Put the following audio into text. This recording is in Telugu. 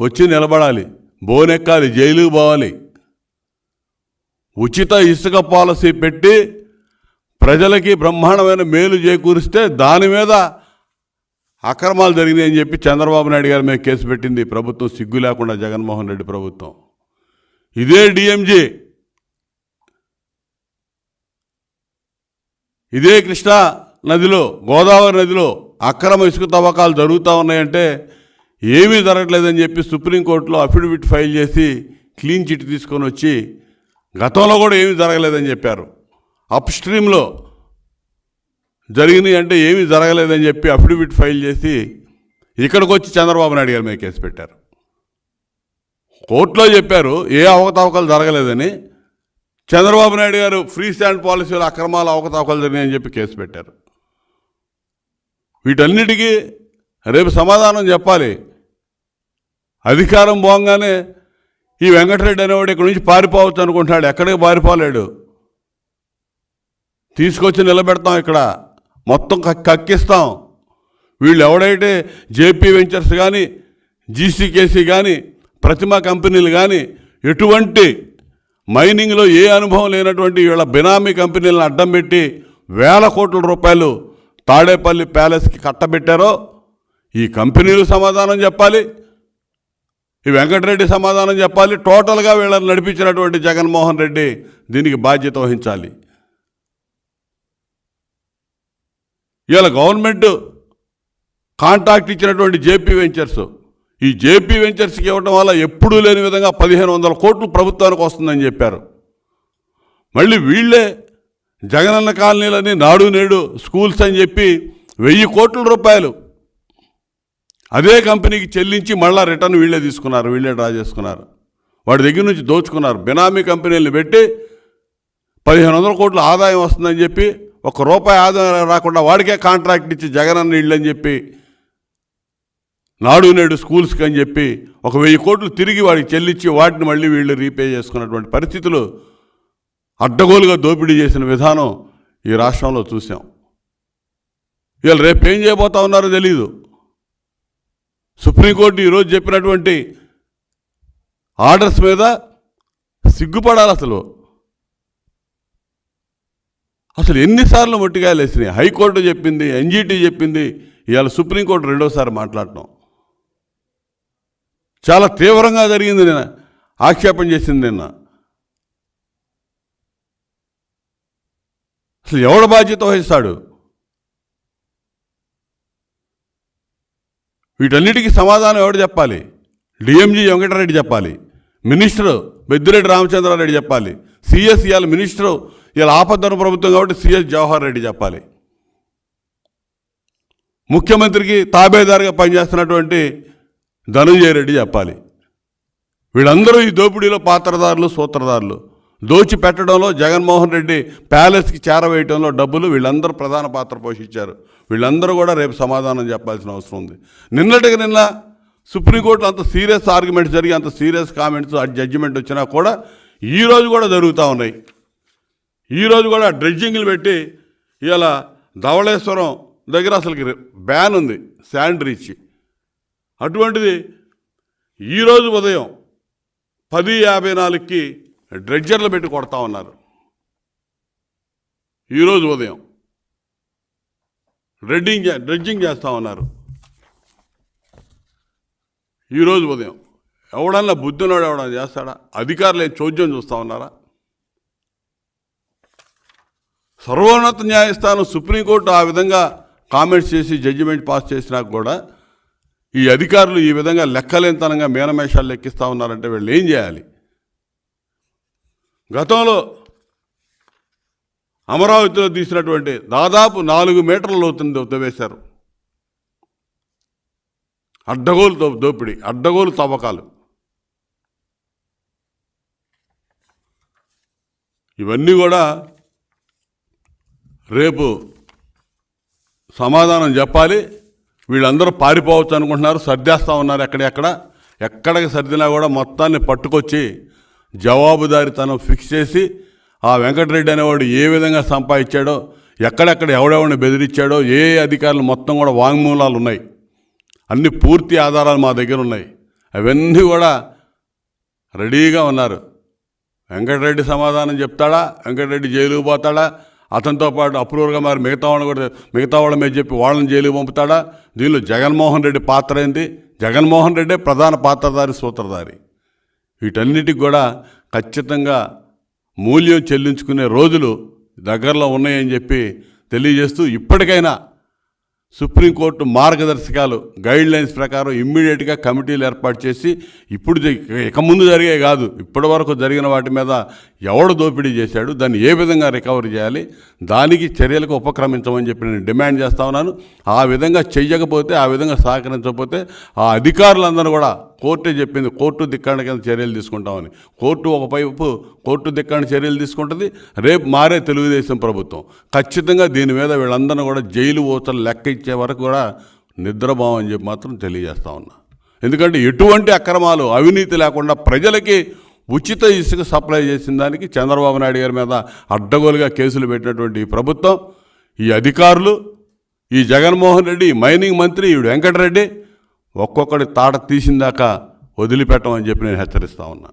వచ్చి నిలబడాలి. బోనెక్కాలి జైలుకు పోవాలి. ఉచిత ఇసుక పాలసీ పెట్టి ప్రజలకి బ్రహ్మాండమైన మేలు చేకూరిస్తే దాని మీద అక్రమాలు జరిగినాయని చెప్పి చంద్రబాబు నాయుడు గారి మీద కేసు పెట్టింది. ప్రభుత్వం సిగ్గు లేకుండా జగన్మోహన్ రెడ్డి ప్రభుత్వం. ఇదే డిఎంజీ. ఇదే కృష్ణా నదిలో గోదావరి నదిలో అక్రమ ఇసుక తవ్వకాలు జరుగుతూ ఉన్నాయంటే ఏమీ జరగట్లేదని చెప్పి సుప్రీంకోర్టులో అఫిడవిట్ ఫైల్ చేసి క్లీన్ చిట్ తీసుకొని వచ్చి గతంలో కూడా ఏమీ జరగలేదని చెప్పారు. అప్ స్ట్రీమ్లో జరిగినాయి అంటే ఏమీ జరగలేదని చెప్పి అఫిడవిట్ ఫైల్ చేసి ఇక్కడికి వచ్చి చంద్రబాబు నాయుడు గారి మీద కేసు పెట్టారు. కోర్టులో చెప్పారు ఏ అవకతవకలు జరగలేదని చంద్రబాబు నాయుడు గారు ఫ్రీ స్టాండ్ పాలసీలో అక్రమాలు అవకతవకలు జరిగాయని చెప్పి కేసు పెట్టారు. వీటన్నిటికీ రేపు సమాధానం చెప్పాలి. అధికారం పోగానే ఈ వెంకటరెడ్డి అనేవాడు ఇక్కడి నుంచి పారిపోవచ్చు అనుకుంటున్నాడు. ఎక్కడికి పారిపోలేడు. తీసుకొచ్చి నిలబెడతాం ఇక్కడ. మొత్తం కక్కిస్తాం. వీళ్ళు ఎవడైతే జేపీ వెంచర్స్ కానీ జీసీకేసీ కానీ ప్రతిమ కంపెనీలు కానీ ఎటువంటి మైనింగ్లో ఏ అనుభవం లేనటువంటి వీళ్ళ బినామీ కంపెనీలను అడ్డం పెట్టి వేల కోట్ల రూపాయలు తాడేపల్లి ప్యాలెస్కి కట్టబెట్టారో ఈ కంపెనీలు సమాధానం చెప్పాలి. ఈ వెంకటరెడ్డి సమాధానం చెప్పాలి. టోటల్గా వీళ్ళని నడిపించినటువంటి జగన్మోహన్ రెడ్డి దీనికి బాధ్యత వహించాలి. ఇవాళ గవర్నమెంట్ కాంట్రాక్ట్ ఇచ్చినటువంటి జేపీ వెంచర్స్ ఈ జేపీ వెంచర్స్కి ఇవ్వడం వల్ల ఎప్పుడూ లేని విధంగా పదిహేను వందల కోట్లు ప్రభుత్వానికి వస్తుందని చెప్పారు. మళ్ళీ వీళ్ళే జగనన్న కాలనీలని నాడు నేడు స్కూల్స్ అని చెప్పి వెయ్యి కోట్ల రూపాయలు అదే కంపెనీకి చెల్లించి మళ్ళీ రిటర్న్ వీళ్ళే తీసుకున్నారు వీళ్ళే డ్రా చేసుకున్నారు. వాడి దగ్గర నుంచి దోచుకున్నారు. బినామీ కంపెనీలు పెట్టి పదిహేను వందల కోట్ల ఆదాయం వస్తుందని చెప్పి ఒక రూపాయి ఆదాయం రాకుండా వాడికే కాంట్రాక్ట్ ఇచ్చి జగనన్న ఇళ్ళు అని చెప్పి నాడు నేడు స్కూల్స్కి అని చెప్పి ఒక వెయ్యి కోట్లు తిరిగి వాడికి చెల్లించి వాటిని మళ్ళీ వీళ్ళు రీపే చేసుకున్నటువంటి పరిస్థితులు అడ్డగోలుగా దోపిడీ చేసిన విధానం ఈ రాష్ట్రంలో చూసాం. వీళ్ళు రేపు ఏం చేయబోతా ఉన్నారో తెలియదు సుప్రీంకోర్టు ఈరోజు చెప్పినటువంటి ఆర్డర్స్ మీద సిగ్గుపడాలి అసలు. అసలు ఎన్నిసార్లు మొట్టికాయలు వేసినాయి? హైకోర్టు చెప్పింది ఎన్జీటీ చెప్పింది ఇవాళ సుప్రీంకోర్టు రెండోసారి మాట్లాడటం. చాలా తీవ్రంగా జరిగింది నేను ఆక్షేపణ చేసింది నిన్న. అసలు ఎవడ బాధ్యత వహిస్తాడు? వీటన్నిటికీ సమాధానం ఎవడు చెప్పాలి? డిఎంజీ వెంకటరెడ్డి చెప్పాలి. మినిస్టర్ బెద్దిరెడ్డి రామచంద్రారెడ్డి చెప్పాలి. సిఎస్ ఇవాళ మినిస్టర్ ఇవాళ ఆపద్దన ప్రభుత్వం కాబట్టి సిఎస్ జవహర్ రెడ్డి చెప్పాలి. ముఖ్యమంత్రికి తాబేదారుగా పనిచేస్తున్నటువంటి ధనంజయ రెడ్డి చెప్పాలి. వీళ్ళందరూ ఈ దోపిడీలో పాత్రదారులు సూత్రధారులు. దోచి పెట్టడంలో జగన్మోహన్ రెడ్డి ప్యాలెస్కి చేరవేయడంలో డబ్బులు వీళ్ళందరూ ప్రధాన పాత్ర పోషించారు. వీళ్ళందరూ కూడా రేపు సమాధానం చెప్పాల్సిన అవసరం ఉంది. నిన్నటికి నిన్న సుప్రీంకోర్టులో అంత సీరియస్ ఆర్గ్యుమెంట్స్ జరిగి అంత సీరియస్ కామెంట్స్ ఆ జడ్జిమెంట్ వచ్చినా కూడా ఈ రోజు కూడా జరుగుతూ ఉన్నాయి. ఈ రోజు కూడా డ్రెడ్జింగ్లు పెట్టి ఇలా ధవళేశ్వరం దగ్గర అసలుకి బ్యాన్ ఉంది శాండ్ రీచ్. అటువంటిది ఈరోజు ఉదయం పది యాభై నాలుగుకి డ్రెడ్జర్లు పెట్టి కొడతా ఉన్నారు. ఈరోజు ఉదయం డ్రెడ్డింగ్ చే- డ్రెడ్జింగ్ చేస్తూ ఉన్నారు. ఈరోజు ఉదయం ఎవడన్నా బుద్ధినోడు ఎవడన్నా చేస్తాడా? అధికారులు ఏం చోద్యం చూస్తూ ఉన్నారా? సర్వోన్నత న్యాయస్థానం సుప్రీంకోర్టు ఆ విధంగా కామెంట్స్ చేసి జడ్జిమెంట్ పాస్ చేసినా కూడా ఈ అధికారులు ఈ విధంగా లెక్కలేనితనంగా మేనమేషాలు లెక్కిస్తూ ఉన్నారంటే వీళ్ళు ఏం చేయాలి? గతంలో అమరావతిలో తీసినటువంటి దాదాపు నాలుగు మీటర్ల లోతుని తవ్వేశారు అడ్డగోలు దోపిడి దోపిడీ అడ్డగోలు తవ్వకాలు. ఇవన్నీ కూడా రేపు సమాధానం చెప్పాలి. వీళ్ళందరూ పారిపోవచ్చు అనుకుంటున్నారు సర్దేస్తూ ఉన్నారు ఎక్కడెక్కడ. ఎక్కడికి సర్దినా కూడా మొత్తాన్ని పట్టుకొచ్చి జవాబుదారితనం ఫిక్స్ చేసి ఆ వెంకటరెడ్డి అనేవాడు ఏ విధంగా సంపాదించాడో ఎక్కడెక్కడ ఎవడెవడిని బెదిరించాడో ఏ అధికారులు మొత్తం కూడా వాంగ్మూలాలు ఉన్నాయి. అన్ని పూర్తి ఆధారాలు మా దగ్గర ఉన్నాయి. అవన్నీ కూడా రెడీగా ఉన్నారు. వెంకటరెడ్డి సమాధానం చెప్తాడా? వెంకటరెడ్డి జైలుకు పోతాడా? అతనితో పాటు అప్రూవర్గా మరి మిగతా వాళ్ళని కూడా మిగతా వాళ్ళ మీద చెప్పి వాళ్ళని జైలుకు పంపుతాడా? దీనిలో జగన్మోహన్ రెడ్డి పాత్ర ఏంటి? జగన్మోహన్ రెడ్డే ప్రధాన పాత్రధారి సూత్రధారి. వీటన్నిటికి కూడా ఖచ్చితంగా మూల్యం చెల్లించుకునే రోజులు దగ్గరలో ఉన్నాయని చెప్పి తెలియజేస్తూ ఇప్పటికైనా సుప్రీంకోర్టు మార్గదర్శకాలు గైడ్ లైన్స్ ప్రకారం ఇమ్మీడియట్గా కమిటీలు ఏర్పాటు చేసి ఇప్పుడు ఇక ముందు జరిగే కాదు ఇప్పటి వరకు జరిగిన వాటి మీద ఎవడు దోపిడీ చేశాడు దాన్ని ఏ విధంగా రికవరీ చేయాలి దానికి చర్యలకు ఉపక్రమించమని చెప్పి నేను డిమాండ్ చేస్తా ఉన్నాను. ఆ విధంగా చెయ్యకపోతే ఆ విధంగా సహకరించకపోతే ఆ అధికారులందరూ కూడా కోర్టే చెప్పింది కోర్టు దిక్కాండ కింద చర్యలు తీసుకుంటామని. కోర్టు ఒకవైపు కోర్టు దిక్కాండ చర్యలు తీసుకుంటుంది రేపు మారే తెలుగుదేశం ప్రభుత్వం. ఖచ్చితంగా దీని మీద వీళ్ళందరినీ కూడా జైలు ఓతలు లెక్క ఇచ్చే వరకు కూడా నిద్రపోమని చెప్పి మాత్రం తెలియజేస్తా ఉన్నా. ఎందుకంటే ఎటువంటి అక్రమాలు అవినీతి లేకుండా ప్రజలకి ఉచిత ఇసుక సప్లై చేసిన దానికి చంద్రబాబు నాయుడు గారి మీద అడ్డగోలుగా కేసులు పెట్టినటువంటి ఈ ప్రభుత్వం ఈ అధికారులు ఈ జగన్మోహన్ రెడ్డి మైనింగ్ మంత్రి ఈ వెంకటరెడ్డి ఒక్కొక్కడి తాట తీసిందాక వదిలిపెట్టమని చెప్పి నేను హెచ్చరిస్తా ఉన్నా.